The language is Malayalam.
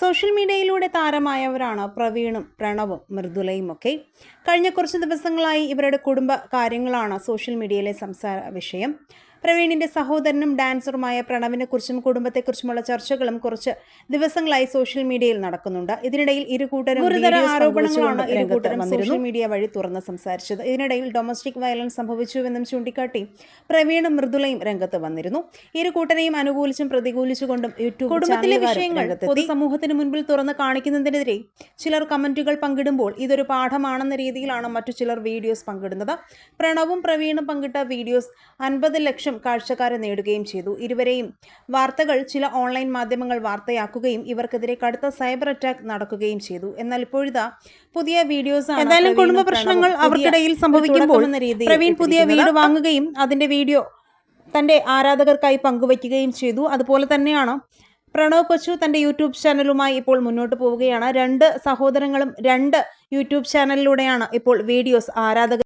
സോഷ്യൽ മീഡിയയിലൂടെ താരമായവരാണ് പ്രവീണും പ്രണവും മൃദുലയും ഒക്കെ. കഴിഞ്ഞ കുറച്ച് ദിവസങ്ങളായി ഇവരുടെ കുടുംബ കാര്യങ്ങളാണ് സോഷ്യൽ മീഡിയയിലെ സംസാര വിഷയം. പ്രവീണിന്റെ സഹോദരനും ഡാൻസറുമായ പ്രണവിനെക്കുറിച്ചും കുടുംബത്തെക്കുറിച്ചുമുള്ള ചർച്ചകളും കുറച്ച് ദിവസങ്ങളായി സോഷ്യൽ മീഡിയയിൽ നടക്കുന്നുണ്ട്. ഇതിനിടയിൽ ഇരു കൂട്ടരും ഗുരുതര ആരോപണങ്ങളാണ് സോഷ്യൽ മീഡിയ വഴി തുറന്ന് സംസാരിച്ചത്. ഇതിനിടയിൽ ഡൊമസ്റ്റിക് വയലൻസ് സംഭവിച്ചുവെന്നും ചൂണ്ടിക്കാട്ടി പ്രവീണും മൃദുലയും രംഗത്ത് വന്നിരുന്നു. ഇരു കൂട്ടരെയും അനുകൂലിച്ചും പ്രതികൂലിച്ചുകൊണ്ടും യൂട്യൂബ് കുടുംബത്തിലെ വിഷയങ്ങൾ പൊതുസമൂഹത്തിന് മുൻപിൽ തുറന്ന് കാണിക്കുന്നതിനെതിരെ ചിലർ കമന്റുകൾ പങ്കിടുമ്പോൾ ഇതൊരു പാഠമാണെന്ന രീതിയിലാണ് മറ്റു ചിലർ വീഡിയോസ് പങ്കിടുന്നത്. പ്രണവും പ്രവീണും പങ്കിട്ട വീഡിയോസ് അൻപത് ലക്ഷം കാഴ്ചക്കാരെ നേടുകയും ചെയ്തു. ഇരുവരെയും വാർത്തകൾ ചില ഓൺലൈൻ മാധ്യമങ്ങൾ വാർത്തയാക്കുകയും ഇവർക്കെതിരെ കടുത്ത സൈബർ അറ്റാക്ക് നടക്കുകയും ചെയ്തു. എന്നാൽ ഇപ്പോഴിതാ പുതിയ വീഡിയോസ് എന്തായാലും കുടുംബ പ്രശ്നങ്ങൾ അവർക്കിടയിൽ സംഭവിക്കുമ്പോൾ പ്രവീൺ പുതിയ വീട് വാങ്ങുകയും അതിന്റെ വീഡിയോ തന്റെ ആരാധകർക്കായി പങ്കുവയ്ക്കുകയും ചെയ്തു. അതുപോലെ തന്നെയാണ് പ്രണവ് കൊച്ചു തന്റെ യൂട്യൂബ് ചാനലുമായി ഇപ്പോൾ മുന്നോട്ട് പോവുകയാണ്. രണ്ട് സഹോദരങ്ങളും രണ്ട് യൂട്യൂബ് ചാനലിലൂടെയാണ് ഇപ്പോൾ വീഡിയോസ് ആരാധകർ